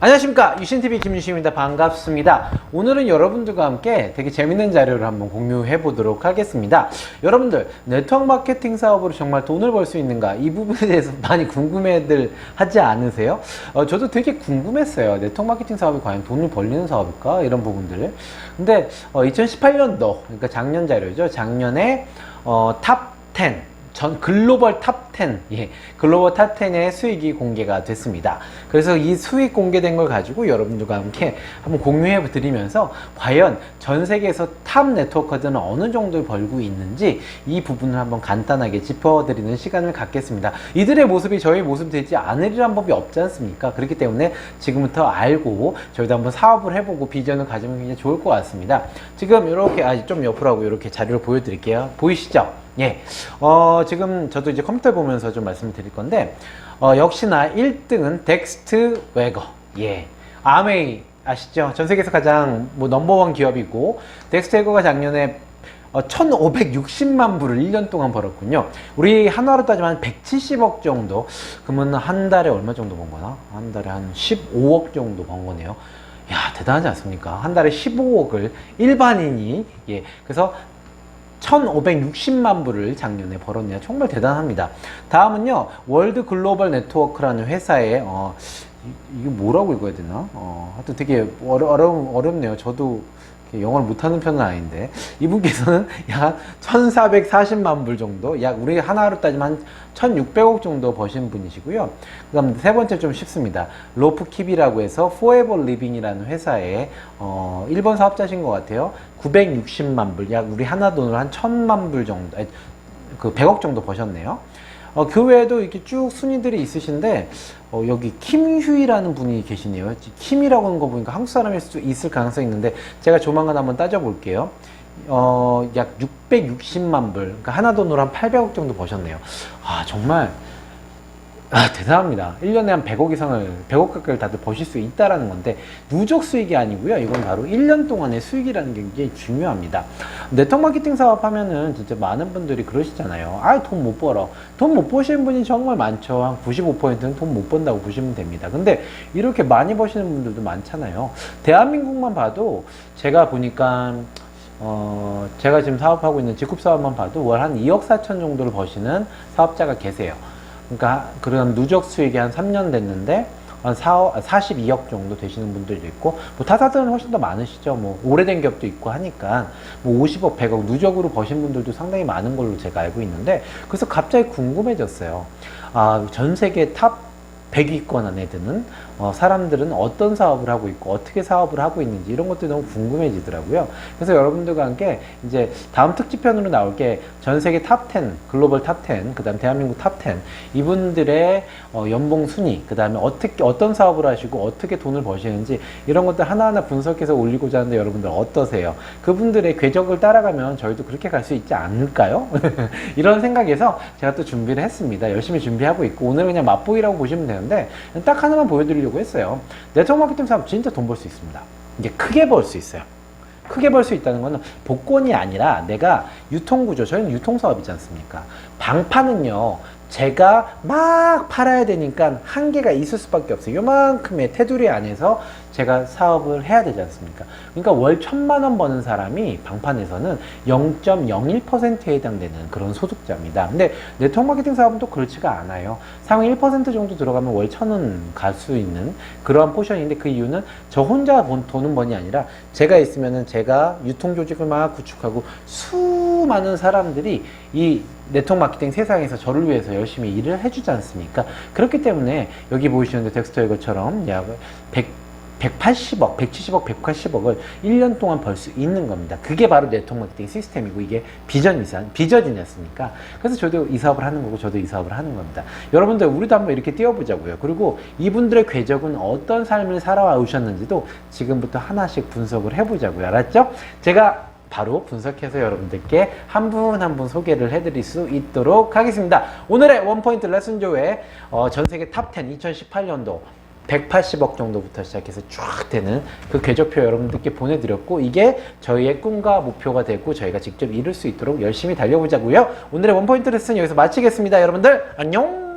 안녕하십니까. 유신TV 김유신입니다. 반갑습니다. 오늘은 여러분들과 함께 되게 재밌는 자료를 한번 공유해 보도록 하겠습니다. 여러분들 네트워크 마케팅 사업으로 정말 돈을 벌 수 있는가? 이 부분에 대해서 많이 궁금해들 하지 않으세요? 어, 저도 되게 궁금했어요. 네트워크 마케팅 사업이 과연 돈을 벌리는 사업일까? 이런 부분들 근데 어, 2018년도 그러니까 작년 자료죠. 작년에 어, 탑10 전 글로벌 탑 10, 예, 글로벌 탑 10의 수익이 공개가 됐습니다. 그래서 이 수익 공개된 걸 가지고 여러분들과 함께 한번 공유해 드리면서 과연 전 세계에서 탑 네트워커들은 어느 정도 벌고 있는지 이 부분을 한번 간단하게 짚어드리는 시간을 갖겠습니다. 이들의 모습이 저희 모습 되지 않으리란 법이 없지 않습니까? 그렇기 때문에 지금부터 알고 저희도 한번 사업을 해보고 비전을 가지면 굉장히 좋을 것 같습니다. 지금 이렇게, 아, 좀 옆으로 하고 이렇게 자료를 보여드릴게요. 보이시죠? 예. 어, 지금 저도 이제 컴퓨터 보면서 좀 말씀드릴 건데, 어, 역시나 1등은 덱스트 웨거. 예. 아메이 아시죠? 전 세계에서 가장 뭐 넘버원 기업이고, 덱스트 웨거가 작년에 어, 1,560만 불을 1년 동안 벌었군요. 우리 한화로 따지면 170억 정도. 그러면 한 달에 얼마 정도 번 거나? 한 달에 한 15억 정도 번 거네요. 야, 대단하지 않습니까? 한 달에 15억을 일반인이, 예. 그래서 1,560만 불을 작년에 벌었네요. 정말 대단합니다. 다음은요, 월드 글로벌 네트워크라는 회사의, 어, 이- 이게 뭐라고 읽어야 되나? 어, 하여튼 되게 어려, 어려, 어렵네요. 저도 영어를 못하는 편은 아닌데. 이분께서는 약 1,440만 불 정도, 약 우리 하나로 따지면 한 1,600억 정도 버신 분이시고요. 그 다음 세 번째 좀 쉽습니다. 로프킵이라고 해서 Forever Living이라는 회사의, 어, 일본 사업자신 것 같아요. 960만 불, 약 우리 하나 돈으로 한 1,000만 불 정도, 그 100억 정도 버셨네요. 어, 그 외에도 이렇게 쭉 순위들이 있으신데, 어, 여기 김휴이라는 분이 계시네요. 킴이라고 하는 거 보니까 한국 사람일 수 있을 가능성이 있는데, 제가 조만간 한번 따져볼게요. 어, 약 660만 불, 그러니까 하나 돈으로 한 800억 정도 버셨네요. 아, 정말, 아, 대단합니다. 1년에 한 100억 이상을, 100억 가까이를 다들 버실 수 있다라는 건데, 누적 수익이 아니고요. 이건 바로 1년 동안의 수익이라는 게 굉장히 중요합니다. 네트워크 마케팅 사업 하면은 진짜 많은 분들이 그러시잖아요. 아, 돈 못 벌어. 돈 못 버시는 분이 정말 많죠. 한 95%는 돈 못 번다고 보시면 됩니다. 근데 이렇게 많이 버시는 분들도 많잖아요. 대한민국만 봐도 제가 보니까 어, 제가 지금 사업하고 있는 직급 사업만 봐도 월 한 2억 4천 정도를 버시는 사업자가 계세요. 그러니까 그런 누적 수익이 한 3년 됐는데 한 4, 42억 정도 되시는 분들도 있고 뭐 타사들은 훨씬 더 많으시죠. 뭐 오래된 기업도 있고 하니까 뭐 50억, 100억 누적으로 버신 분들도 상당히 많은 걸로 제가 알고 있는데 그래서 갑자기 궁금해졌어요. 아, 전 세계 탑 100위권 안에 드는 어, 사람들은 어떤 사업을 하고 있고 어떻게 사업을 하고 있는지 이런 것들이 너무 궁금해지더라고요. 그래서 여러분들과 함께 이제 다음 특집편으로 나올 게 전 세계 탑 10, 글로벌 탑 10, 그 다음 대한민국 탑 10, 이분들의 어, 연봉 순위, 그 다음에 어떻게, 어떤 사업을 하시고 어떻게 돈을 버시는지 이런 것들 하나하나 분석해서 올리고자 하는데 여러분들 어떠세요? 그분들의 궤적을 따라가면 저희도 그렇게 갈 수 있지 않을까요? 이런 생각에서 제가 또 준비를 했습니다. 열심히 준비하고 있고 오늘은 그냥 맛보기라고 보시면 되는데 딱 하나만 보여드리려고 했어요. 네트워크 마케팅 사업 진짜 돈 벌 수 있습니다. 이게 크게 벌 수 있어요. 크게 벌 수 있다는 거는 복권이 아니라 내가 유통구조, 저희는 유통사업이지 않습니까? 방파는요, 제가 막 팔아야 되니까 한계가 있을 수밖에 없어요. 요만큼의 테두리 안에서 제가 사업을 해야 되지 않습니까? 그러니까 월 천만 원 버는 사람이 방판에서는 0.01%에 해당되는 그런 소득자입니다. 근데 네트워크 마케팅 사업은 또 그렇지가 않아요. 상위 1% 정도 들어가면 월 천 원 갈 수 있는 그러한 포션인데 그 이유는 저 혼자 번, 돈은 번이 아니라 제가 있으면은 제가 유통 조직을 막 구축하고 수많은 사람들이 이 네트워크 마케팅 세상에서 저를 위해서 열심히 일을 해주지 않습니까? 그렇기 때문에 여기 보이시는 덱스터의 것처럼 약 100, 180억, 170억, 180억을 1년 동안 벌 수 있는 겁니다. 그게 바로 네트워크 마케팅 시스템이고 이게 비전이지, 비전이지 않습니까? 그래서 저도 이 사업을 하는 거고 저도 이 사업을 하는 겁니다. 여러분들 우리도 한번 이렇게 뛰어보자고요. 그리고 이분들의 궤적은 어떤 삶을 살아오셨는지도 지금부터 하나씩 분석을 해보자고요. 알았죠? 제가 바로 분석해서 여러분들께 한 분 한 분 소개를 해드릴 수 있도록 하겠습니다. 오늘의 원포인트 레슨조의 어, 전 세계 탑10 2018년도 180억 정도부터 시작해서 쫙 되는 그 궤적표 여러분들께 보내드렸고 이게 저희의 꿈과 목표가 되고 저희가 직접 이룰 수 있도록 열심히 달려보자고요. 오늘의 원포인트 레슨 여기서 마치겠습니다. 여러분들 안녕!